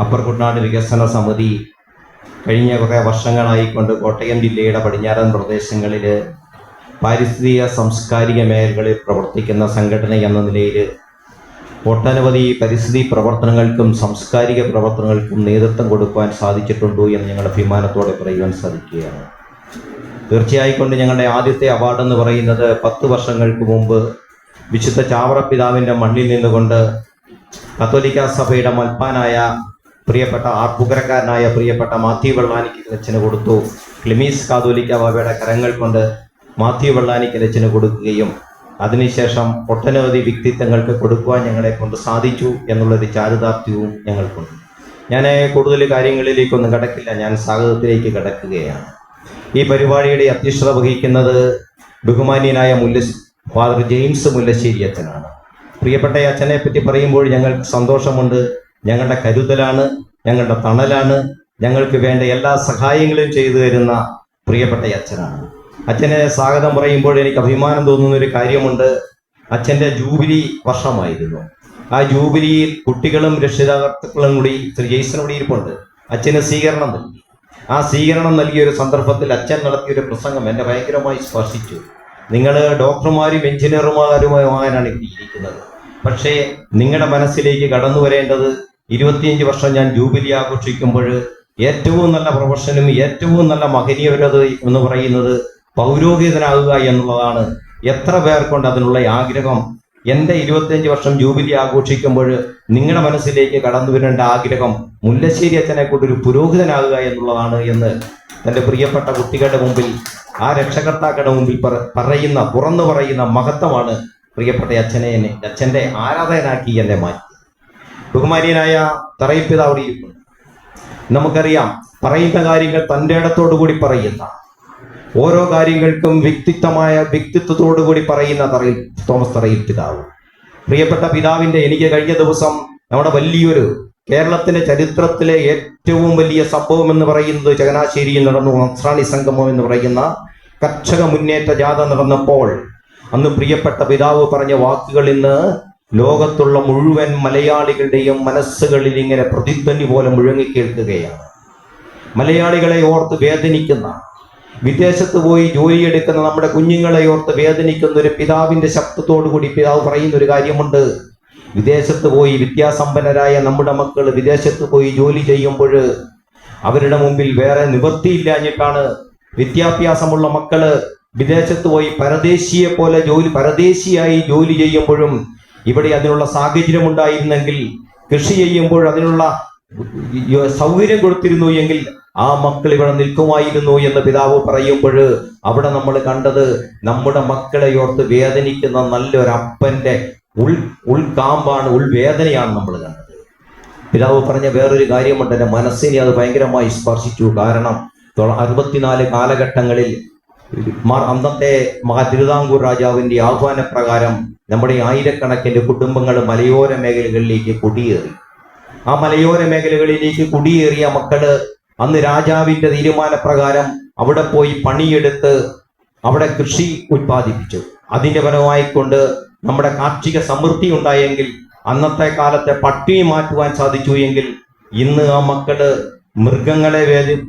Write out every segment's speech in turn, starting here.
Upper Kuttanad വികസന സമിതി കഴിഞ്ഞ കുറേ വർഷങ്ങളായിക്കൊണ്ട് കോട്ടയം ജില്ലയുടെ പടിഞ്ഞാറൻ പ്രദേശങ്ങളിൽ പാരിസ്ഥിതിക സാംസ്കാരിക മേഖലകളിൽ പ്രവർത്തിക്കുന്ന സംഘടന എന്ന നിലയിൽ ഒട്ടനവധി പരിസ്ഥിതി പ്രവർത്തനങ്ങൾക്കും സാംസ്കാരിക പ്രവർത്തനങ്ങൾക്കും നേതൃത്വം കൊടുക്കുവാൻ സാധിച്ചിട്ടുണ്ടോ എന്ന് ഞങ്ങൾ അഭിമാനത്തോടെ പറയുവാൻ സാധിക്കുകയാണ്. തീർച്ചയായിക്കൊണ്ട് ഞങ്ങളുടെ ആദ്യത്തെ അവാർഡ് എന്ന് പറയുന്നത് പത്ത് വർഷങ്ങൾക്ക് മുമ്പ് വിശുദ്ധ ചാവറ പിതാവിന്റെ മണ്ണിൽ നിന്നുകൊണ്ട് കത്തോലിക്ക സഭയുടെ മൽപ്പാനായ പ്രിയപ്പെട്ട ആർപ്പുകരക്കാരനായ പ്രിയപ്പെട്ട മാത്യു വെള്ളാനിക്ക് അച്ഛന് കൊടുത്തു. ക്ലിമീസ് കാതോലിക്ക ബാബയുടെ കരങ്ങൾ കൊണ്ട് മാത്യു വെള്ളാനിക്ക് അച്ഛന് കൊടുക്കുകയും അതിനുശേഷം ഒട്ടനവധി വ്യക്തിത്വങ്ങൾക്ക് കൊടുക്കുവാൻ ഞങ്ങളെ കൊണ്ട് സാധിച്ചു എന്നുള്ളൊരു ചാരിതാർത്ഥ്യവും ഞങ്ങൾക്കുണ്ട്. ഞാൻ കൂടുതൽ കാര്യങ്ങളിലേക്കൊന്നും കടക്കില്ല. ഞാൻ സ്വാഗതത്തിലേക്ക് കടക്കുകയാണ്. ഈ പരിപാടിയുടെ അധ്യക്ഷത വഹിക്കുന്നത് ബഹുമാന്യനായ മുല്ല ഫാദർ ജെയിംസ് മുല്ലശ്ശേരി അച്ഛനാണ്. പ്രിയപ്പെട്ട അച്ഛനെ പറ്റി പറയുമ്പോൾ ഞങ്ങൾ സന്തോഷമുണ്ട്. ഞങ്ങളുടെ കരുതലാണ് ഞങ്ങളുടെ തണലാണ് ഞങ്ങൾക്ക് വേണ്ട എല്ലാ സഹായങ്ങളും ചെയ്തു തരുന്ന പ്രിയപ്പെട്ട അച്ഛനാണ്. അച്ഛനെ സ്വാഗതം പറയുമ്പോൾ എനിക്ക് അഭിമാനം തോന്നുന്ന ഒരു കാര്യമുണ്ട്. അച്ഛന്റെ ജൂബിലി വർഷമായിരുന്നു. ആ ജൂബിലിയിൽ കുട്ടികളും രക്ഷിതാകർത്തുക്കളും കൂടി ശ്രീ ജയ്സനോട് ഇരിപ്പുണ്ട്. അച്ഛന് സ്വീകരണം നൽകി. ആ സ്വീകരണം നൽകിയ ഒരു സന്ദർഭത്തിൽ അച്ഛൻ നടത്തിയ ഒരു പ്രസംഗം എന്നെ ഭയങ്കരമായി സ്പർശിച്ചു. നിങ്ങൾ ഡോക്ടർമാരും എഞ്ചിനീയർമാരുമായാണ് ഇവിടെ ഇരിക്കുന്നത്. പക്ഷേ നിങ്ങളുടെ മനസ്സിലേക്ക് കടന്നു വരേണ്ടത് ഇരുപത്തിയഞ്ച് വർഷം ഞാൻ ജൂബിലി ആഘോഷിക്കുമ്പോൾ ഏറ്റവും നല്ല പ്രൊഫഷനും ഏറ്റവും നല്ല മഹനീയവരത് എന്ന് പറയുന്നത് പൗരോഹിതനാകുക എന്നുള്ളതാണ്. എത്ര പേർക്കൊണ്ട് അതിനുള്ള ആഗ്രഹം? എന്റെ ഇരുപത്തിയഞ്ച് വർഷം ജൂബിലി ആഘോഷിക്കുമ്പോൾ നിങ്ങളുടെ മനസ്സിലേക്ക് കടന്നു വരേണ്ട ആഗ്രഹം മുല്ലശ്ശേരി അച്ഛനെ കൊണ്ട് ഒരു പുരോഹിതനാകുക എന്നുള്ളതാണ് എന്ന് തന്റെ പ്രിയപ്പെട്ട കുട്ടികളുടെ മുമ്പിൽ ആ രക്ഷകർത്താക്കളുടെ മുമ്പിൽ പറ- പറയുന്ന തുറന്നു പറയുന്ന മഹത്വമാണ് പ്രിയപ്പെട്ട അച്ഛനെ എന്നെ അച്ഛന്റെ ആരാധകനാക്കി എന്നെ മാറ്റി. ബഹുമാനീയനായ തറയിപ്പിതാവ് ഇരിപ്പുണ്ട് നമുക്കറിയാം പറയുന്ന കാര്യങ്ങൾ തന്റെ ഇടത്തോടു കൂടി പറയുന്ന ഓരോ കാര്യങ്ങൾക്കും വ്യക്തിത്വമായ വ്യക്തിത്വത്തോടു കൂടി പറയുന്ന തറയിൽ തോമസ് തറയിൽ പിതാവ്. പ്രിയപ്പെട്ട പിതാവിന്റെ എനിക്ക് കഴിഞ്ഞ ദിവസം നമ്മുടെ വലിയൊരു കേരളത്തിന്റെ ചരിത്രത്തിലെ ഏറ്റവും വലിയ സംഭവം എന്ന് പറയുന്നത് ചങ്ങനാശ്ശേരിയിൽ നടന്നു നസ്രാണി സംഗമം എന്ന് പറയുന്ന കർഷക മുന്നേറ്റ ജാഥ നടന്നപ്പോൾ അന്ന് പ്രിയപ്പെട്ട പിതാവ് പറഞ്ഞ വാക്കുകൾ ഇന്ന് ലോകത്തുള്ള മുഴുവൻ മലയാളികളുടെയും മനസ്സുകളിൽ ഇങ്ങനെ പ്രതിധ്വനി പോലെ മുഴങ്ങിക്കേൾക്കുകയാണ് മലയാളികളെ ഓർത്ത് വേദനിക്കുന്ന വിദേശത്ത് പോയി ജോലിയെടുക്കുന്ന നമ്മുടെ കുഞ്ഞുങ്ങളെ ഓർത്ത് വേദനിക്കുന്ന ഒരു പിതാവിന്റെ ശബ്ദത്തോടു കൂടി പിതാവ് പറയുന്ന ഒരു കാര്യമുണ്ട്. വിദേശത്ത് പോയി വിദ്യാസമ്പന്നരായ നമ്മുടെ മക്കൾ വിദേശത്ത് പോയി ജോലി ചെയ്യുമ്പോൾ അവരുടെ മുമ്പിൽ വേറെ നിവൃത്തിയില്ലാഞ്ഞിട്ടാണ് വിദ്യാഭ്യാസമുള്ള മക്കൾ വിദേശത്ത് പോയി പരദേശിയെ പോലെ ജോലി പരദേശിയായി ജോലി ചെയ്യുമ്പോഴും ഇവിടെ അതിനുള്ള സാഹചര്യം ഉണ്ടായിരുന്നെങ്കിൽ കൃഷി ചെയ്യുമ്പോൾ അതിനുള്ള സൗകര്യം കൊടുത്തിരുന്നു എങ്കിൽ ആ മക്കൾ ഇവിടെ നിൽക്കുമായിരുന്നു എന്ന് പിതാവ് പറയുമ്പോൾ അവിടെ നമ്മൾ കണ്ടത് നമ്മുടെ മക്കളെ ഓർത്ത് വേദനിക്കുന്ന നല്ലൊരു അപ്പന്റെ ഉൾ ഉൾക്കാമ്പാണ് ഉൾവേദനയാണ് നമ്മൾ കണ്ടത്. പിതാവ് പറഞ്ഞ വേറൊരു കാര്യമുണ്ട് എന്റെ മനസ്സിനെ അത് ഭയങ്കരമായി സ്പർശിച്ചു. കാരണം അറുപത്തിനാല് കാലഘട്ടങ്ങളിൽ മാർ അന്നത്തെ മഹാ രാജാവിന്റെ ആഹ്വാനപ്രകാരം നമ്മുടെ ആയിരക്കണക്കിന് കുടുംബങ്ങൾ മലയോര മേഖലകളിലേക്ക് കുടിയേറി. ആ മലയോര മേഖലകളിലേക്ക് കുടിയേറിയ മക്കൾ അന്ന് രാജാവിന്റെ തീരുമാനപ്രകാരം അവിടെ പോയി പണിയെടുത്ത് അവിടെ കൃഷി ഉത്പാദിപ്പിച്ചു അതിന്റെ ഫലമായിക്കൊണ്ട് നമ്മുടെ കാർഷിക സമൃദ്ധി ഉണ്ടായെങ്കിൽ അന്നത്തെ കാലത്തെ പട്ടിണി മാറ്റുവാൻ സാധിച്ചു എങ്കിൽ ഇന്ന് ആ മക്കൾ മൃഗങ്ങളെ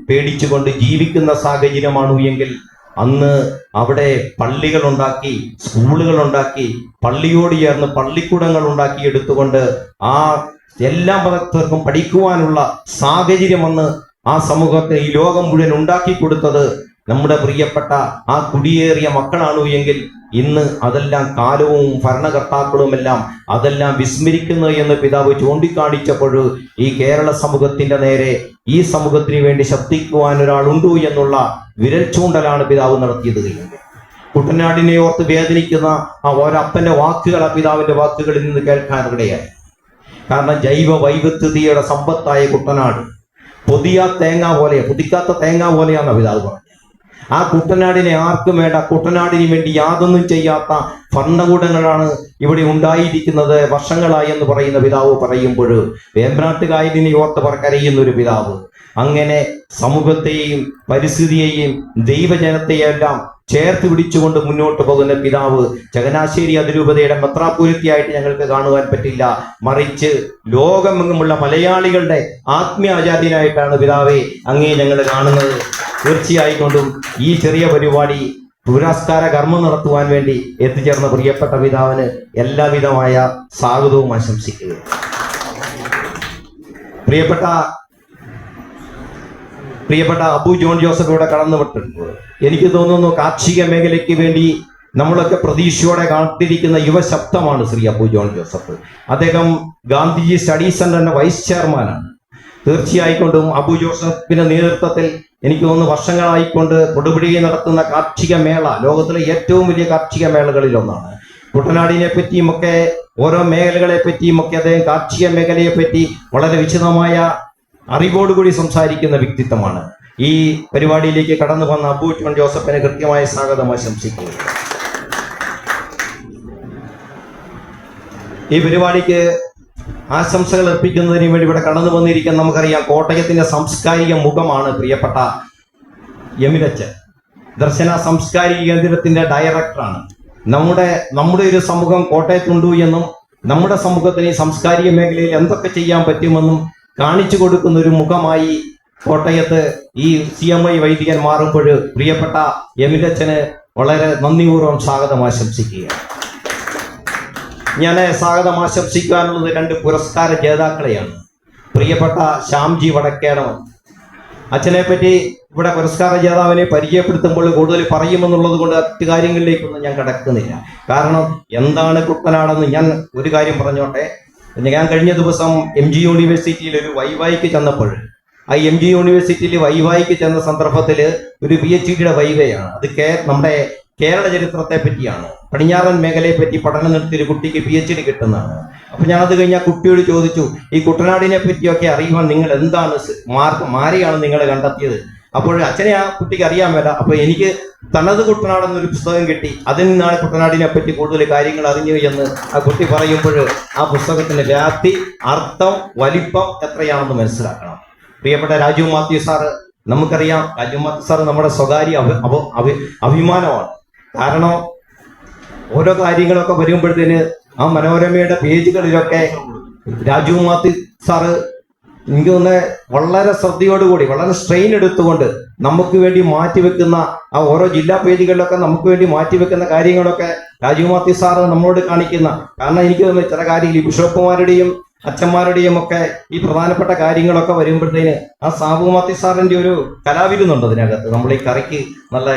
പേടിച്ചുകൊണ്ട് ജീവിക്കുന്ന സാഹചര്യമാണു എങ്കിൽ അന്ന് അവിടെ പള്ളികൾ ഉണ്ടാക്കി സ്കൂളുകൾ ഉണ്ടാക്കി പള്ളിയോട് ചേർന്ന് പള്ളിക്കൂടങ്ങൾ ഉണ്ടാക്കി എടുത്തുകൊണ്ട് ആ എല്ലാ മതസ്ഥർക്കും പഠിക്കുവാനുള്ള സാഹചര്യം അന്ന് ആ സമൂഹത്തെ ഈ ലോകം മുഴുവൻ ഉണ്ടാക്കി കൊടുത്തത് നമ്മുടെ പ്രിയപ്പെട്ട ആ കുടിയേറിയ മക്കളാണു എങ്കിൽ ഇന്ന് അതെല്ലാം കാലവും ഭരണകർത്താക്കളുമെല്ലാം അതെല്ലാം വിസ്മരിക്കുന്നു എന്ന് പിതാവ് ചൂണ്ടിക്കാണിച്ചപ്പോൾ ഈ കേരള സമൂഹത്തിന്റെ നേരെ ഈ സമൂഹത്തിന് വേണ്ടി ശബ്ദിക്കുവാൻ ഒരാളുണ്ടു എന്നുള്ള വിരൽ ചൂണ്ടലാണ് പിതാവ് നടത്തിയത് കുട്ടനാടിനെ ഓർത്ത് വേദനിക്കുന്ന ആ ഒരപ്പന്റെ വാക്കുകൾ ആ പിതാവിന്റെ വാക്കുകളിൽ നിന്ന് കേൾക്കാനിടയായി കാരണം ജൈവ വൈവിധ്യതയുടെ സമ്പത്തായ കുട്ടനാട് പൊതിയ തേങ്ങ പോലെ പൊതിക്കാത്ത തേങ്ങ പോലെയാണ് പിതാവ് പറഞ്ഞത്. ആ കുട്ടനാടിനെ ആർക്കും വേണ്ട കുട്ടനാടിന് വേണ്ടി യാതൊന്നും ചെയ്യാത്ത ഭരണകൂടങ്ങളാണ് ഇവിടെ ഉണ്ടായിരിക്കുന്നത് വർഷങ്ങളായി എന്ന് പറയുന്ന പിതാവ് പറയുമ്പോൾ വേമ്പ്രാട്ട് കായലിനെ ഓർത്ത് കരയുന്ന ഒരു പിതാവ്. അങ്ങനെ സമൂഹത്തെയും പരിസ്ഥിതിയെയും ദൈവജനത്തെയെല്ലാം ചേർത്ത് പിടിച്ചുകൊണ്ട് മുന്നോട്ട് പോകുന്ന പിതാവ് ചങ്ങനാശ്ശേരി അതിരൂപതയുടെ പത്രാപൂരത്തിയായിട്ട് ഞങ്ങൾക്ക് കാണുവാൻ പറ്റില്ല. മറിച്ച് ലോകമെങ്ങുമുള്ള മലയാളികളുടെ ആത്മീയാചാര്യനായിട്ടാണ് പിതാവെ അങ്ങേ ഞങ്ങൾ കാണുന്നത്. തീർച്ചയായിക്കൊണ്ടും ഈ ചെറിയ പരിപാടി പുരസ്കാര കർമ്മം നടത്തുവാൻ വേണ്ടി എത്തിച്ചേർന്ന പ്രിയപ്പെട്ട പിതാവിന് എല്ലാവിധമായ സ്വാഗതവും ആശംസിക്കുക പ്രിയപ്പെട്ട പ്രിയപ്പെട്ട അബു ജോൺ ജോസഫ് ഇവിടെ കടന്നു വിട്ടിട്ടുണ്ട് എനിക്ക് തോന്നുന്നു കാർഷിക മേഖലയ്ക്ക് വേണ്ടി നമ്മളൊക്കെ പ്രതീക്ഷയോടെ കാത്തിരിക്കുന്ന യുവശബ്ദമാണ് ശ്രീ അബു ജോൺ ജോസഫ്. അദ്ദേഹം ഗാന്ധിജി സ്റ്റഡി സെന്ററിന്റെ വൈസ് ചെയർമാനാണ്. തീർച്ചയായിക്കൊണ്ടും അബു ജോസഫിന്റെ നേതൃത്വത്തിൽ എനിക്ക് തോന്നുന്നു വർഷങ്ങളായിക്കൊണ്ട് കൊടുപിടി നടത്തുന്ന കാർഷിക മേള ലോകത്തിലെ ഏറ്റവും വലിയ കാർഷിക മേളകളിൽ ഒന്നാണ്. കുട്ടനാടിനെ പറ്റിയും ഒക്കെ ഓരോ മേഖലകളെ പറ്റിയും ഒക്കെ അദ്ദേഹം കാർഷിക മേഖലയെ പറ്റി വളരെ വിശദമായ അറിവോടുകൂടി സംസാരിക്കുന്ന വ്യക്തിത്വമാണ്. ഈ പരിപാടിയിലേക്ക് കടന്നു വന്ന അബു ജോസഫിനെ ജോസഫിന് കൃത്യമായ സ്വാഗതം ആശംസിക്കുന്നു. ഈ പരിപാടിക്ക് ആശംസകൾ അർപ്പിക്കുന്നതിന് വേണ്ടി ഇവിടെ കടന്നു വന്നിരിക്കുന്ന നമുക്കറിയാം കോട്ടയത്തിന്റെ സാംസ്കാരിക മുഖമാണ് പ്രിയപ്പെട്ട യമിരച്ചൻ ദർശന സാംസ്കാരിക കേന്ദ്രത്തിന്റെ ഡയറക്ടറാണ്. നമ്മുടെ നമ്മുടെ ഒരു സമൂഹം കോട്ടയത്തുണ്ടു എന്നും നമ്മുടെ സമൂഹത്തിന് ഈ സാംസ്കാരിക മേഖലയിൽ എന്തൊക്കെ ചെയ്യാൻ പറ്റുമെന്നും കാണിച്ചു കൊടുക്കുന്ന ഒരു മുഖമായി കോട്ടയത്ത് ഈ സി എം ഐ വൈദികൻ മാറുമ്പോൾ പ്രിയപ്പെട്ട എമിലച്ചന് വളരെ നന്ദിപൂർവം സ്വാഗതം ആശംസിക്കുകയാണ്. ഞാൻ സ്വാഗതം ആശംസിക്കാനുള്ളത് രണ്ട് പുരസ്കാര ജേതാക്കളെയാണ്. പ്രിയപ്പെട്ട ശ്യാംജി വടക്കേടവൻ. അച്ഛനെ പറ്റി ഇവിടെ പുരസ്കാര ജേതാവിനെ പരിചയപ്പെടുത്തുമ്പോൾ കൂടുതൽ പറയുമെന്നുള്ളത് കൊണ്ട് മറ്റു കാര്യങ്ങളിലേക്കൊന്നും ഞാൻ കിടക്കുന്നില്ല. കാരണം എന്താണ് കുട്ടനാടെന്ന് ഞാൻ ഒരു കാര്യം പറഞ്ഞോട്ടെ. ഞാൻ കഴിഞ്ഞ ദിവസം എം ജി യൂണിവേഴ്സിറ്റിയിൽ ഒരു വൈവായിക്ക് ചെന്നപ്പോൾ ആ എം ജി യൂണിവേഴ്സിറ്റിയിൽ വൈവായിക്ക് ചെന്ന സന്ദർഭത്തിൽ ഒരു പി എച്ച് ഡിയുടെ വൈവയാണ് അത് കേ നമ്മുടെ കേരള ചരിത്രത്തെ പറ്റിയാണ്. പടിഞ്ഞാറൻ മേഖലയെ പറ്റി പഠനം നടത്തിയ ഒരു കുട്ടിക്ക് പി എച്ച് ഡി കിട്ടുന്നതാണ്. അപ്പൊ ഞാനത് കഴിഞ്ഞാൽ കഴിഞ്ഞ കുട്ടിയോട് ചോദിച്ചു ഈ കുട്ടനാടിനെ പറ്റിയൊക്കെ അറിയുവാൻ നിങ്ങൾ എന്താണ് മാറിയാണ് നിങ്ങൾ കണ്ടെത്തിയത്? അപ്പോൾ അച്ഛനെ ആ കുട്ടിക്ക് അറിയാൻ മേല. അപ്പൊ എനിക്ക് തനത് കുട്ടനാടെന്നൊരു പുസ്തകം കിട്ടി. അതിൽ നിന്നാണ് കുട്ടനാടിനെ പറ്റി കൂടുതൽ കാര്യങ്ങൾ അറിഞ്ഞു എന്ന് ആ കുട്ടി പറയുമ്പോൾ ആ പുസ്തകത്തിന്റെ വ്യാപ്തി അർത്ഥം വലിപ്പം എത്രയാണെന്ന് മനസ്സിലാക്കണം. പ്രിയപ്പെട്ട രാജു മാത്യു സാറ് നമുക്കറിയാം രാജു മാത്യു സാറ് നമ്മുടെ സ്വകാര്യ അഭി അഭിമാനമാണ്. കാരണം ഓരോ കാര്യങ്ങളൊക്കെ വരുമ്പോഴത്തേന് ആ മനോരമയുടെ പേജുകളിലൊക്കെ രാജു മാത്യു സാറ് എനിക്ക് തോന്നുന്നത് വളരെ ശ്രദ്ധയോടുകൂടി വളരെ സ്ട്രെയിൻ എടുത്തുകൊണ്ട് നമുക്ക് വേണ്ടി മാറ്റിവെക്കുന്ന ആ ഓരോ ജില്ലാ പേജുകളിലൊക്കെ നമുക്ക് വേണ്ടി മാറ്റിവെക്കുന്ന കാര്യങ്ങളൊക്കെ രാജു മാത്യു സാറ് നമ്മളോട് കാണിക്കുന്ന. കാരണം എനിക്ക് തോന്നുന്നു ചില കാര്യങ്ങൾ ബിഷപ്പുമാരുടെയും അച്ഛന്മാരുടെയും ഒക്കെ ഈ പ്രധാനപ്പെട്ട കാര്യങ്ങളൊക്കെ വരുമ്പോഴത്തേന് ആ സാബു മാത്യു സാറിന്റെ ഒരു കലാവിരുന്നുണ്ട് അതിനകത്ത്. നമ്മൾ ഈ കറിക്ക് നല്ല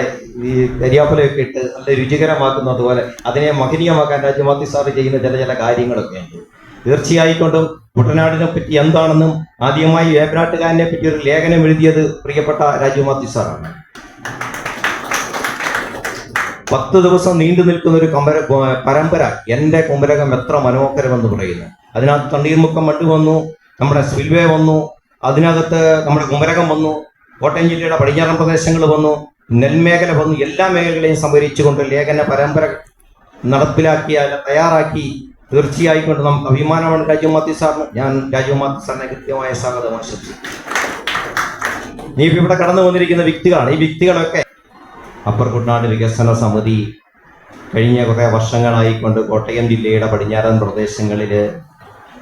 ഈ കരിയാപ്പലയൊക്കെ ഇട്ട് നല്ല രുചികരമാക്കുന്ന അതുപോലെ അതിനെ മഹനീയമാക്കാൻ രാജമാത്തി സാർ ചെയ്യുന്ന ചില ചില കാര്യങ്ങളൊക്കെ ഉണ്ട് തീർച്ചയായിക്കൊണ്ടും കുട്ടനാടിനെ പറ്റി എന്താണെന്നും ആദ്യമായി വേമ്പനാട്ടുകാരനെ പറ്റി ഒരു ലേഖനം എഴുതിയത് പ്രിയപ്പെട്ട രാജുമാത്തി സാറാണ്. പത്ത് ദിവസം നീണ്ടു നിൽക്കുന്ന ഒരു കമ്പര പരമ്പര എന്റെ കുമരകം എത്ര മനോഹരമെന്ന് പറയുന്നു. അതിനകത്ത് തണ്ണീർമുക്കം മട്ട് വന്നു നമ്മുടെ സ്പിൽവേ വന്നു അതിനകത്ത് നമ്മുടെ കുമരകം വന്നു കോട്ടയം ജില്ലയുടെ പടിഞ്ഞാറൻ പ്രദേശങ്ങൾ വന്നു നെൽമേഖല വന്നു എല്ലാ മേഖലകളെയും സംഭരിച്ചുകൊണ്ട് ലേഖന പരമ്പര നടപ്പിലാക്കിയ തയ്യാറാക്കി തീർച്ചയായും കൊണ്ട് നമുക്ക് അഭിമാനമാണ് രാജുമാത്തി സാറിന്. ഞാൻ രാജുമാത്തി സാറിനെ കൃത്യമായ സ്വാഗതം ആശംസിച്ചു നീ ഇവിടെ കടന്നു വന്നിരിക്കുന്ന വ്യക്തികളാണ്. ഈ വ്യക്തികളൊക്കെ അപ്പർ കുട്ടനാട് വികസന സമിതി കഴിഞ്ഞ കുറേ വർഷങ്ങളായിക്കൊണ്ട് കോട്ടയം ജില്ലയുടെ പടിഞ്ഞാറൻ പ്രദേശങ്ങളിൽ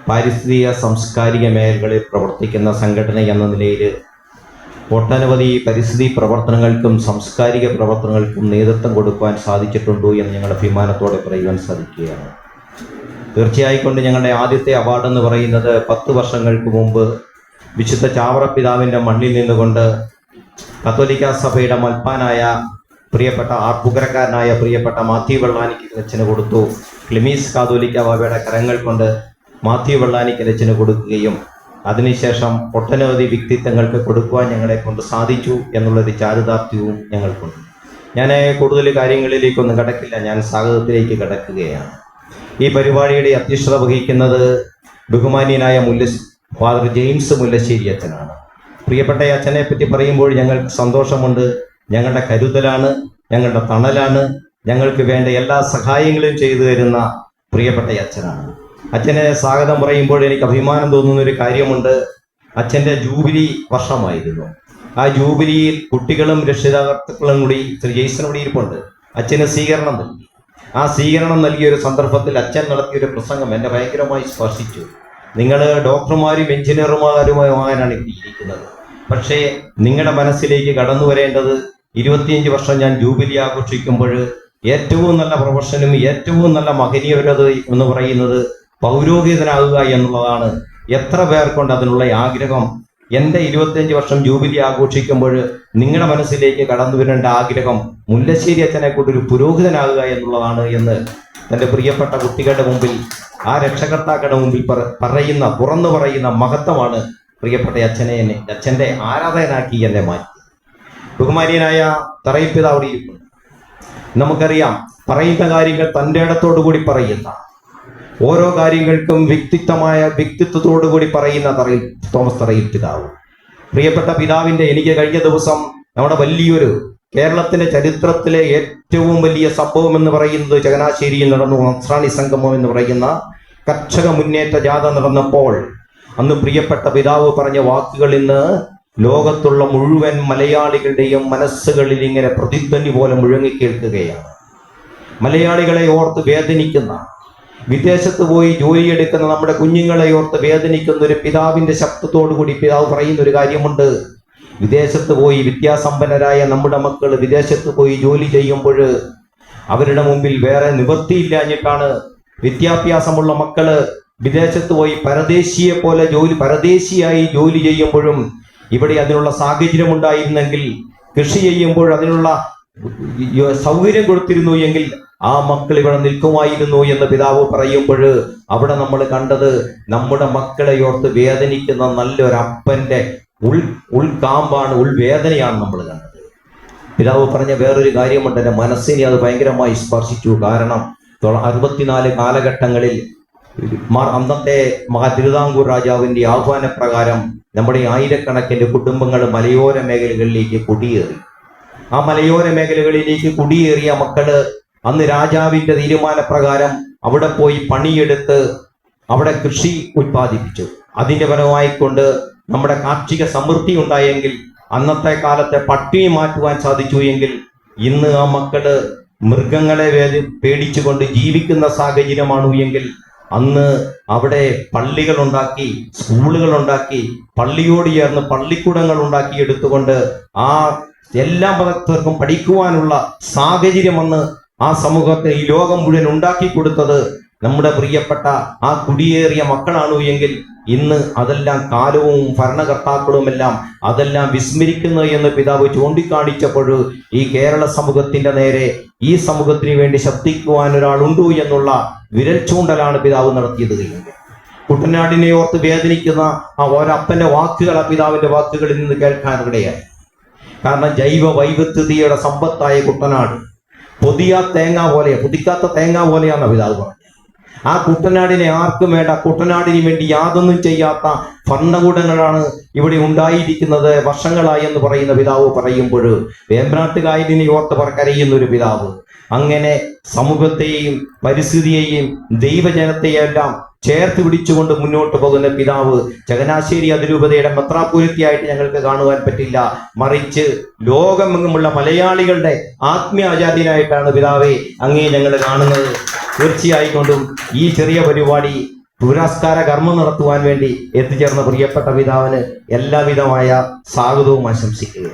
പാരിസ്ഥിതിക സാംസ്കാരിക മേഖലകളിൽ പ്രവർത്തിക്കുന്ന സംഘടന എന്ന നിലയിൽ ഒട്ടനവധി പരിസ്ഥിതി പ്രവർത്തനങ്ങൾക്കും സാംസ്കാരിക പ്രവർത്തനങ്ങൾക്കും നേതൃത്വം കൊടുക്കുവാൻ സാധിച്ചിട്ടുണ്ടോ എന്ന് ഞങ്ങൾ അഭിമാനത്തോടെ പറയുവാൻ സാധിക്കുകയാണ്. തീർച്ചയായിക്കൊണ്ട് ഞങ്ങളുടെ ആദ്യത്തെ അവാർഡ് എന്ന് പറയുന്നത് പത്ത് വർഷങ്ങൾക്ക് മുമ്പ് വിശുദ്ധ ചാവറ പിതാവിന്റെ മണ്ണിൽ നിന്നുകൊണ്ട് കത്തോലിക്ക സഭയുടെ മൽപ്പാനായ പ്രിയപ്പെട്ട ആർപ്പുകരക്കാരനായ പ്രിയപ്പെട്ട മാത്യു വെള്ളാനിക്ക് അച്ഛന് കൊടുത്തു. ക്ലിമീസ് കാതോലിക്ക ബാബയുടെ കരങ്ങൾ കൊണ്ട് മാത്യു വെള്ളാനിക്ക് അച്ഛന് കൊടുക്കുകയും അതിനുശേഷം ഒട്ടനവധി വ്യക്തിത്വങ്ങൾക്ക് കൊടുക്കുവാൻ ഞങ്ങളെ കൊണ്ട് സാധിച്ചു എന്നുള്ളൊരു ചാരിതാർത്ഥ്യവും ഞങ്ങൾക്കുണ്ട്. ഞാൻ കൂടുതൽ കാര്യങ്ങളിലേക്കൊന്നും കടക്കില്ല. ഞാൻ സ്വാഗതത്തിലേക്ക് കടക്കുകയാണ്. ഈ പരിപാടിയുടെ അധ്യക്ഷത വഹിക്കുന്നത് ബഹുമാനീയനായ മുല്ല ഫാദർ ജെയിംസ് മുല്ലശ്ശേരി അച്ഛനാണ്. പ്രിയപ്പെട്ട അച്ഛനെ പറ്റി പറയുമ്പോൾ ഞങ്ങൾക്ക് സന്തോഷമുണ്ട്. ഞങ്ങളുടെ കരുതലാണ് ഞങ്ങളുടെ തണലാണ് ഞങ്ങൾക്ക് വേണ്ട എല്ലാ സഹായങ്ങളും ചെയ്തു തരുന്ന പ്രിയപ്പെട്ട അച്ഛനാണ്. അച്ഛനെ സ്വാഗതം പറയുമ്പോൾ എനിക്ക് അഭിമാനം തോന്നുന്ന ഒരു കാര്യമുണ്ട്. അച്ഛന്റെ ജൂബിലി വർഷമായിരുന്നു. ആ ജൂബിലിയിൽ കുട്ടികളും രക്ഷിതാകർത്തുക്കളും കൂടി ശ്രീ ജയ്സനോട് ഇരിപ്പുണ്ട്. അച്ഛന് സ്വീകരണം നൽകി ആ സ്വീകരണം നൽകിയ ഒരു സന്ദർഭത്തിൽ അച്ഛൻ നടത്തിയ ഒരു പ്രസംഗം എന്നെ ഭയങ്കരമായി സ്പർശിച്ചു. നിങ്ങൾ ഡോക്ടർമാരും എഞ്ചിനീയർമാരുമായാണ് ഇവിടെ ഇരിക്കുന്നത്. പക്ഷേ നിങ്ങളുടെ മനസ്സിലേക്ക് കടന്നു വരേണ്ടത് ഇരുപത്തിയഞ്ച് വർഷം ഞാൻ ജൂബിലി ആഘോഷിക്കുമ്പോൾ ഏറ്റവും നല്ല പ്രൊഫഷനും ഏറ്റവും നല്ല മഹനീയരത് എന്ന് പറയുന്നത് പൗരോഹിതനാകുക എന്നുള്ളതാണ്. എത്ര പേർക്കൊണ്ട് അതിനുള്ള ആഗ്രഹം എന്റെ ഇരുപത്തിയഞ്ച് വർഷം ജൂബിലി ആഘോഷിക്കുമ്പോൾ നിങ്ങളുടെ മനസ്സിലേക്ക് കടന്നു വരേണ്ട ആഗ്രഹം മുല്ലശ്ശേരി അച്ഛനെ കൊണ്ടൊരു പുരോഹിതനാകുക എന്നുള്ളതാണ് എന്ന് തന്റെ പ്രിയപ്പെട്ട കുട്ടികളുടെ മുമ്പിൽ ആ രക്ഷകർത്താക്കളുടെ മുമ്പിൽ പറ- പറയുന്ന തുറന്നു പറയുന്ന മഹത്വമാണ് പ്രിയപ്പെട്ട അച്ഛനെ എന്നെ അച്ഛന്റെ ആരാധകനാക്കി എന്നെ മാറ്റി. ബഹുമാനീയനായ അവിടെ ഇരിപ്പുണ്ട്. നമുക്കറിയാം പറയുന്ന കാര്യങ്ങൾ തന്റെ ഇടത്തോടു കൂടി പറയുന്ന ഓരോ കാര്യങ്ങൾക്കും വ്യക്തിത്വമായ വ്യക്തിത്വത്തോടു കൂടി പറയുന്ന തറയിൽ തോമസ് തറയിൽ പിതാവ്. പ്രിയപ്പെട്ട പിതാവിന്റെ എനിക്ക് കഴിഞ്ഞ ദിവസം നമ്മുടെ വലിയൊരു കേരളത്തിന്റെ ചരിത്രത്തിലെ ഏറ്റവും വലിയ സംഭവം എന്ന് പറയുന്നത് ചങ്ങനാശ്ശേരിയിൽ നടന്നു നസ്രാണി സംഗമം എന്ന് പറയുന്ന കർഷക മുന്നേറ്റ ജാഥ നടന്നപ്പോൾ അന്ന് പ്രിയപ്പെട്ട പിതാവ് പറഞ്ഞ വാക്കുകൾ ഇന്ന് ലോകത്തുള്ള മുഴുവൻ മലയാളികളുടെയും മനസ്സുകളിൽ ഇങ്ങനെ പ്രതിധ്വനി പോലെ മുഴങ്ങി കേൾക്കുകയാണ്. മലയാളികളെ ഓർത്ത് വേദനിക്കുന്ന വിദേശത്ത് പോയി ജോലിയെടുക്കുന്ന നമ്മുടെ കുഞ്ഞുങ്ങളെ ഓർത്ത് വേദനിക്കുന്ന ഒരു പിതാവിന്റെ ശബ്ദത്തോടു കൂടി പിതാവ് പറയുന്ന ഒരു കാര്യമുണ്ട്. വിദേശത്ത് പോയി വിദ്യാസമ്പന്നരായ നമ്മുടെ മക്കൾ വിദേശത്ത് പോയി ജോലി ചെയ്യുമ്പോൾ അവരുടെ മുമ്പിൽ വേറെ നിവൃത്തിയില്ലാഞ്ഞിട്ടാണ് വിദ്യാഭ്യാസമുള്ള മക്കൾ വിദേശത്ത് പോയി പരദേശിയെ പോലെ ജോലി പരദേശിയായി ജോലി ചെയ്യുമ്പോഴും ഇവിടെ അതിനുള്ള സാഹചര്യം ഉണ്ടായിരുന്നെങ്കിൽ കൃഷി ചെയ്യുമ്പോൾ അതിനുള്ള സൗകര്യം കൊടുത്തിരുന്നു എങ്കിൽ ആ മക്കൾ ഇവിടെ നിൽക്കുമായിരുന്നു എന്ന് പിതാവ് പറയുമ്പോൾ അവിടെ നമ്മൾ കണ്ടത് നമ്മുടെ മക്കളെ ഓർത്ത് വേദനിക്കുന്ന നല്ലൊരപ്പന്റെ ഉൾ ഉൾക്കാമ്പാണ് ഉൾവേദനയാണ് നമ്മൾ കണ്ടത്. പിതാവ് പറഞ്ഞ വേറൊരു കാര്യമുണ്ട് എന്റെ മനസ്സിനെ അത് ഭയങ്കരമായി സ്പർശിച്ചു. കാരണം അറുപത്തിനാല് കാലഘട്ടങ്ങളിൽ അന്നത്തെ മഹാ തിരുവിതാംകൂർ രാജാവിന്റെ ആഹ്വാനപ്രകാരം നമ്മുടെ ആയിരക്കണക്കിന് കുടുംബങ്ങൾ മലയോര മേഖലകളിലേക്ക് കുടിയേറി. ആ മലയോര മേഖലകളിലേക്ക് കുടിയേറിയ മക്കൾ അന്ന് രാജാവിന്റെ തീരുമാനപ്രകാരം അവിടെ പോയി പണിയെടുത്ത് അവിടെ കൃഷി ഉത്പാദിപ്പിച്ചു. അതിന്റെ ഫലമായിക്കൊണ്ട് നമ്മുടെ കാർഷിക സമൃദ്ധി ഉണ്ടായെങ്കിൽ അന്നത്തെ കാലത്തെ പട്ടിണി മാറ്റുവാൻ സാധിച്ചു എങ്കിൽ ഇന്ന് ആ മക്കൾ മൃഗങ്ങളെ പേടിച്ചുകൊണ്ട് ജീവിക്കുന്ന സാഹചര്യമാണ് എങ്കിൽ അന്ന് അവിടെ പള്ളികൾ ഉണ്ടാക്കി സ്കൂളുകൾ ഉണ്ടാക്കി പള്ളിയോട് ചേർന്ന് പള്ളിക്കൂടങ്ങൾ ഉണ്ടാക്കി എടുത്തുകൊണ്ട് ആ എല്ലാ മതസ്ഥർക്കും പഠിക്കുവാനുള്ള സാഹചര്യം അന്ന് ആ സമൂഹത്തെ ഈ ലോകം മുഴുവൻ ഉണ്ടാക്കി കൊടുത്തത് നമ്മുടെ പ്രിയപ്പെട്ട ആ കുടിയേറിയ മക്കളാണു എങ്കിൽ ഇന്ന് അതെല്ലാം കാലവും ഭരണകർത്താക്കളും എല്ലാം അതെല്ലാം വിസ്മരിക്കുന്നു എന്ന് പിതാവ് ചൂണ്ടിക്കാണിച്ചപ്പോൾ ഈ കേരള സമൂഹത്തിന്റെ നേരെ ഈ സമൂഹത്തിന് വേണ്ടി ശബ്ദിക്കുവാൻ ഒരാളുണ്ടു എന്നുള്ള വിരൽ ചൂണ്ടലാണ് പിതാവ് നടത്തിയത് കുട്ടനാടിനെ ഓർത്ത് വേദനിക്കുന്ന ആ ഒരപ്പന്റെ വാക്കുകൾ ആ പിതാവിന്റെ വാക്കുകളിൽ നിന്ന് കേൾക്കാനിടയായി. കാരണം ജൈവ വൈവിധ്യതയുടെ സമ്പത്തായ കുട്ടനാട്. പൊതിയ തേങ്ങ പോലെ പൊതിക്കാത്ത തേങ്ങ പോലെയാണ് പിതാവ് പറഞ്ഞത്. ആ കുട്ടനാടിനെ ആർക്കും വേണ്ട കുട്ടനാടിന് വേണ്ടി യാതൊന്നും ചെയ്യാത്ത ഭരണകൂടങ്ങളാണ് ഇവിടെ ഉണ്ടായിരിക്കുന്നത് വർഷങ്ങളായി എന്ന് പറയുന്ന പിതാവ് പറയുമ്പോൾ വേമ്പ്രാട്ടുകായലിനെ ഓർത്ത് പറ കരയുന്ന ഒരു പിതാവ്. അങ്ങനെ സമൂഹത്തെയും പരിസ്ഥിതിയെയും ദൈവജനത്തെയും എല്ലാം ചേർത്ത് പിടിച്ചുകൊണ്ട് മുന്നോട്ട് പോകുന്ന പിതാവ് ചങ്ങനാശ്ശേരി അതിരൂപതയുടെ മെത്രാപൂരത്തിയായിട്ട് ഞങ്ങൾക്ക് കാണുവാൻ പറ്റില്ല. മറിച്ച് ലോകമെങ്ങുമുള്ള മലയാളികളുടെ ആത്മീയാചാര്യനായിട്ടാണ് പിതാവെ അങ്ങേ ഞങ്ങൾ കാണുന്നത്. തീർച്ചയായിക്കൊണ്ടും ഈ ചെറിയ പരിപാടി പുരസ്കാര കർമ്മം നടത്തുവാൻ വേണ്ടി എത്തിച്ചേർന്ന പ്രിയപ്പെട്ട പിതാവിന് എല്ലാവിധമായ സ്വാഗതവും ആശംസിക്കുക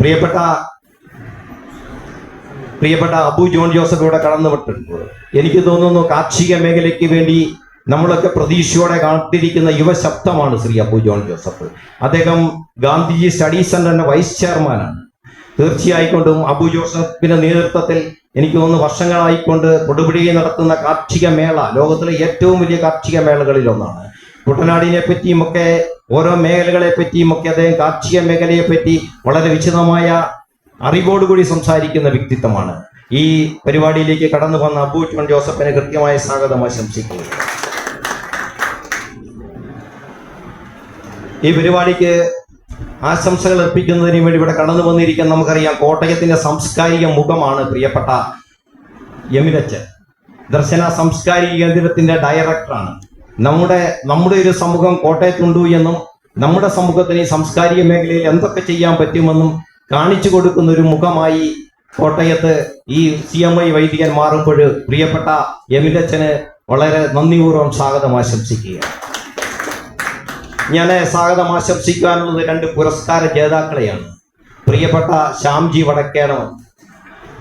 പ്രിയപ്പെട്ട പ്രിയപ്പെട്ട അബു ജോൺ ജോസഫ് ഇവിടെ കടന്നു വിട്ടിട്ടുണ്ട് എനിക്ക് തോന്നുന്നു കാർഷിക മേഖലയ്ക്ക് വേണ്ടി നമ്മളൊക്കെ പ്രതീക്ഷയോടെ കാത്തിരിക്കുന്ന യുവശബ്ദമാണ് ശ്രീ അബു ജോൺ ജോസഫ്. അദ്ദേഹം ഗാന്ധിജി സ്റ്റഡി സെന്ററിന്റെ വൈസ് ചെയർമാനാണ്. തീർച്ചയായിക്കൊണ്ടും അബു ജോസഫിന്റെ നേതൃത്വത്തിൽ എനിക്ക് തോന്നുന്നു വർഷങ്ങളായിക്കൊണ്ട് കൊടുപിടിയിൽ നടത്തുന്ന കാർഷിക മേള ലോകത്തിലെ ഏറ്റവും വലിയ കാർഷിക മേളകളിൽ ഒന്നാണ്. കുട്ടനാടിനെ പറ്റിയും ഒക്കെ ഓരോ മേഖലകളെ പറ്റിയും ഒക്കെ അദ്ദേഹം കാർഷിക മേഖലയെ പറ്റി വളരെ വിശദമായ അറിവോടുകൂടി സംസാരിക്കുന്ന വ്യക്തിത്വമാണ്. ഈ പരിപാടിയിലേക്ക് കടന്നു വന്ന അബു ജോസഫിനെ കൃത്യമായ സ്വാഗതം ആശംസിക്കുന്നു. ഈ പരിപാടിക്ക് ആശംസകൾ അർപ്പിക്കുന്നതിന് വേണ്ടി ഇവിടെ കടന്നു വന്നിരിക്കുന്ന നമുക്കറിയാം കോട്ടയത്തിന്റെ സാംസ്കാരിക മുഖമാണ് പ്രിയപ്പെട്ട യമിനച്ചൻ ദർശന സാംസ്കാരിക കേന്ദ്രത്തിന്റെ ഡയറക്ടറാണ്. നമ്മുടെ നമ്മുടെ ഒരു സമൂഹം കോട്ടയത്തുണ്ടു എന്നും നമ്മുടെ സമൂഹത്തിന് ഈ സാംസ്കാരിക മേഖലയിൽ എന്തൊക്കെ ചെയ്യാൻ പറ്റുമെന്നും കാണിച്ചു കൊടുക്കുന്ന ഒരു മുഖമായി കോട്ടയത്ത് ഈ സി എം ഐ വൈദികൻ മാറുമ്പോൾ പ്രിയപ്പെട്ട എമിതച്ഛന് വളരെ നന്ദിപൂർവം സ്വാഗതം ആശംസിക്കുക ഞാൻ സ്വാഗതം ആശംസിക്കാനുള്ളത് രണ്ട് പുരസ്കാര ജേതാക്കളെയാണ്. പ്രിയപ്പെട്ട ശ്യാംജി വടക്കേണവൻ.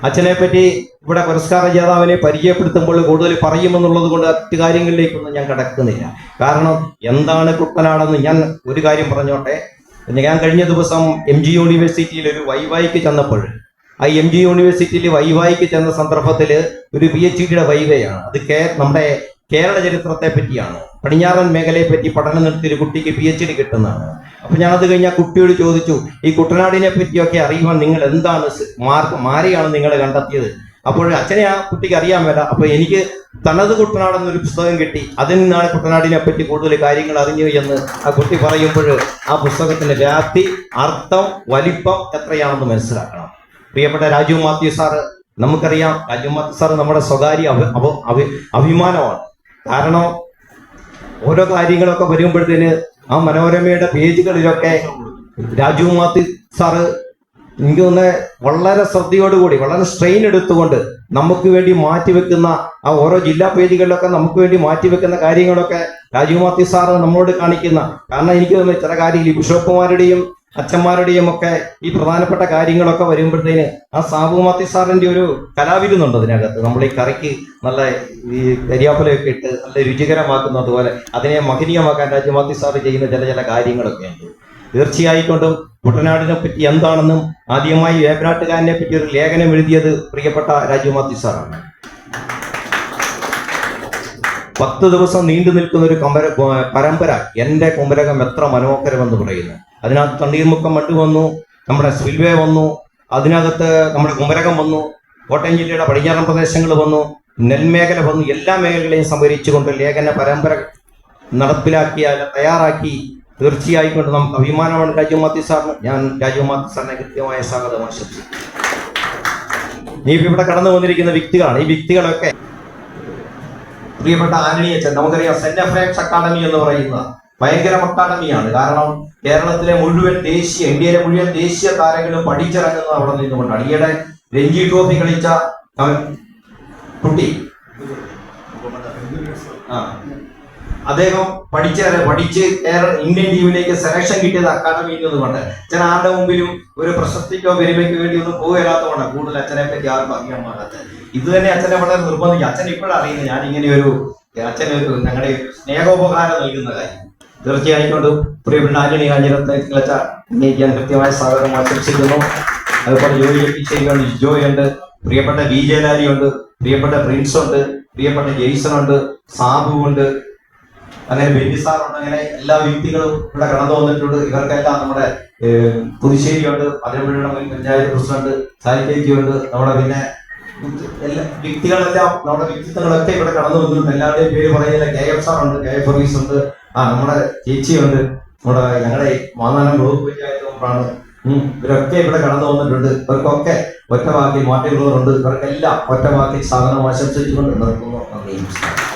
അച്ഛനെ പറ്റി ഇവിടെ പുരസ്കാര ജേതാവിനെ പരിചയപ്പെടുത്തുമ്പോൾ കൂടുതൽ പറയുമെന്നുള്ളത് കൊണ്ട് മറ്റു കാര്യങ്ങളിലേക്കൊന്നും ഞാൻ കിടക്കുന്നില്ല. കാരണം എന്താണ് കുട്ടനാടെന്ന് ഞാൻ ഒരു കാര്യം പറഞ്ഞോട്ടെ. ഞാൻ കഴിഞ്ഞ ദിവസം എം ജി യൂണിവേഴ്സിറ്റിയിൽ ഒരു വൈവായിക്ക് ചെന്നപ്പോൾ ആ എം ജി യൂണിവേഴ്സിറ്റിയിൽ വൈവായിക്ക് ചെന്ന സന്ദർഭത്തിൽ ഒരു പി എച്ച് ഡിയുടെ വൈവയാണ് അത് കേ നമ്മുടെ കേരള ചരിത്രത്തെ പറ്റിയാണ്. പടിഞ്ഞാറൻ മേഖലയെ പറ്റി പഠനം നടത്തിയ ഒരു കുട്ടിക്ക് പി എച്ച് ഡി കിട്ടുന്നതാണ്. അപ്പൊ ഞാനത് അത് ആ കുട്ടിയോട് ചോദിച്ചു ഈ കുട്ടനാടിനെ പറ്റിയൊക്കെ അറിയുവാൻ നിങ്ങൾ എന്താണ് മാർക്ക് ആരെയാണ് നിങ്ങൾ കണ്ടെത്തിയത്? അപ്പോൾ അച്ഛനെ ആ കുട്ടിക്ക് അറിയാൻ മേല. അപ്പൊ എനിക്ക് തനത് കുട്ടനാട് എന്നൊരു പുസ്തകം കിട്ടി. അതിൽ നിന്നാണ് കുട്ടനാടിനെ പറ്റി കൂടുതൽ കാര്യങ്ങൾ അറിഞ്ഞു എന്ന് ആ കുട്ടി പറയുമ്പോൾ ആ പുസ്തകത്തിന്റെ വ്യാപ്തി അർത്ഥം വലിപ്പം എത്രയാണെന്ന് മനസ്സിലാക്കണം. പ്രിയപ്പെട്ട രാജു മാത്യു സാറ് നമുക്കറിയാം രാജു മാത്യു സാറ് നമ്മുടെ സ്വകാര്യ അഭി അഭിമാനമാണ്. കാരണം ഓരോ കാര്യങ്ങളൊക്കെ വരുമ്പോഴത്തേന് ആ മനോരമയുടെ പേജുകളിലൊക്കെ രാജു മാത്യു സാറ് എനിക്ക് തോന്നുന്നത് വളരെ ശ്രദ്ധയോടുകൂടി വളരെ സ്ട്രെയിൻ എടുത്തുകൊണ്ട് നമുക്ക് വേണ്ടി മാറ്റിവെക്കുന്ന ആ ഓരോ ജില്ലാ പേജുകളിലൊക്കെ നമുക്ക് വേണ്ടി മാറ്റിവെക്കുന്ന കാര്യങ്ങളൊക്കെ രാജീവ് സാറ് നമ്മളോട് കാണിക്കുന്ന. കാരണം എനിക്ക് തോന്നുന്നു ചില കാര്യങ്ങൾ ബിഷപ്പുമാരുടെയും അച്ഛന്മാരുടെയും ഒക്കെ ഈ പ്രധാനപ്പെട്ട കാര്യങ്ങളൊക്കെ വരുമ്പോഴത്തേന് ആ സാബു മാത്യു സാറിന്റെ ഒരു കലാവിരുന്നുണ്ട് അതിനകത്ത്. നമ്മൾ ഈ കറിക്ക് നല്ല ഈ കരിയാപ്പലയൊക്കെ ഇട്ട് നല്ല രുചികരമാക്കുന്ന അതുപോലെ അതിനെ മഹനീയമാക്കാൻ രാജീവ് മാത്യു സാറ് ചെയ്യുന്ന ചില ചില കാര്യങ്ങളൊക്കെ ഉണ്ട് തീർച്ചയായിക്കൊണ്ടും കുട്ടനാടിനെ പറ്റി എന്താണെന്നും ആദ്യമായി വേമ്പനാട്ടുകാരനെ പറ്റി ഒരു ലേഖനം എഴുതിയത് പ്രിയപ്പെട്ട രാജുമാത്തി സാറാണ്. പത്ത് ദിവസം നീണ്ടു നിൽക്കുന്ന ഒരു കമ്പര പരമ്പര എന്റെ കുമരകം എത്ര മനോഹരമെന്ന് പറയുന്നു. അതിനകത്ത് തണ്ണീർമുക്കം മണ്ണ് വന്നു നമ്മുടെ സ്പിൽവേ വന്നു അതിനകത്ത് നമ്മുടെ കുമരകം വന്നു കോട്ടയം ജില്ലയുടെ പടിഞ്ഞാറൻ പ്രദേശങ്ങൾ വന്നു നെൽമേഖല വന്നു എല്ലാ മേഖലകളെയും സംഭരിച്ചുകൊണ്ട് ലേഖന പരമ്പര നടപ്പിലാക്കിയ തയ്യാറാക്കി തീർച്ചയായും കൊണ്ട് നമുക്ക് അഭിമാനമാണ് രാജീവ് മാത്യു സാറിന്. ഞാൻ രാജീവ് മാത്യു സാറിനെ കൃത്യമായ സ്വാഗതം ആശംസിച്ചു നീ ഇവിടെ കടന്നു വന്നിരിക്കുന്ന വ്യക്തികളാണ്. ഈ വ്യക്തികളൊക്കെ പ്രിയപ്പെട്ട ആനണിയ അച്ഛൻ നമുക്കറിയാം സെന്റ് എഫ്രേക്സ് അക്കാദമി എന്ന് പറയുന്ന ഭയങ്കര അക്കാദമിയാണ്. കാരണം കേരളത്തിലെ മുഴുവൻ ദേശീയ ഇന്ത്യയിലെ മുഴുവൻ ദേശീയ താരങ്ങളും പഠിച്ചിറങ്ങുന്നത് അവിടെ നിന്നുകൊണ്ടാണ്. ഈയിടെ രഞ്ജി ട്രോഫി കളിച്ച കുട്ടി ആ അദ്ദേഹം പഠിച്ച പഠിച്ച് ഇന്ത്യൻ ടീമിലേക്ക് സെലക്ഷൻ കിട്ടിയത് അക്കാദമിയിൽ നിന്നുകൊണ്ട് അച്ഛൻ ആരുടെ മുമ്പിലും ഒരു പ്രശസ്തിക്കോ പെരുമയ്ക്കോ വേണ്ടി ഒന്നും പോകലാത്തതുകൊണ്ട് കൂടുതൽ അച്ഛനെ പറ്റി ആരും അറിയാൻ പാടാത്തത്. ഇത് തന്നെ അച്ഛനെ വളരെ നിർബന്ധിക്കും. അച്ഛൻ ഇപ്പോഴും അറിയുന്നത് ഞാൻ ഇങ്ങനെ ഒരു അച്ഛന് ഒരു ഞങ്ങളുടെ സ്നേഹോപകാരം നൽകുന്ന കാര്യം. തീർച്ചയായും കൊണ്ടും പ്രിയപ്പെട്ട ആന്റണി കാഞ്ഞിരത്തെ കൃത്യമായ സഹകരണം ആശംസിക്കുന്നു. അതുപോലെ ജോലി ചെയ്യുന്നുണ്ട് ജോയ് ഉണ്ട്. പ്രിയപ്പെട്ട വി ജയലാരി ഉണ്ട്. പ്രിയപ്പെട്ട പ്രിൻസ് ഉണ്ട് പ്രിയപ്പെട്ട ജെയ്സൺ ഉണ്ട്. സാബു ഉണ്ട്. അങ്ങനെ ബെന്നി സാറുണ്ട് അങ്ങനെ എല്ലാ വ്യക്തികളും ഇവിടെ കടന്നു വന്നിട്ടുണ്ട്. ഇവർക്കെല്ലാം നമ്മുടെ പുതുശ്ശേരിയുണ്ട് പതിനമ്പുഴയുടെ മുൻ പഞ്ചായത്ത് പ്രസിഡന്റ് സാഹിത്യജിയുണ്ട് നമ്മുടെ പിന്നെ എല്ലാ വ്യക്തികളെല്ലാം നമ്മുടെ വ്യക്തിത്വങ്ങളൊക്കെ ഇവിടെ കടന്നു വന്നിട്ടുണ്ട്. എല്ലാവരുടെയും പേര് പറയുന്നില്ല. കെ എഫ് സാർ ഉണ്ട് കെ എഫ് സർവീസ് ഉണ്ട് ആ നമ്മുടെ ചേച്ചിയുണ്ട്. നമ്മുടെ ഞങ്ങളുടെ മാന്നാനം ബ്ലോക്ക് പഞ്ചായത്ത് മെമ്പറാണ്. ഇവരൊക്കെ ഇവിടെ കടന്നു വന്നിട്ടുണ്ട്. ഇവർക്കൊക്കെ ഒറ്റവാക്കി മാറ്റങ്ങളുണ്ട് ഇവർക്കെല്ലാം ഒറ്റവാക്കി സാധനം ആശംസിച്ചുകൊണ്ട് നിർത്തുന്നു നന്ദി നമസ്കാരം.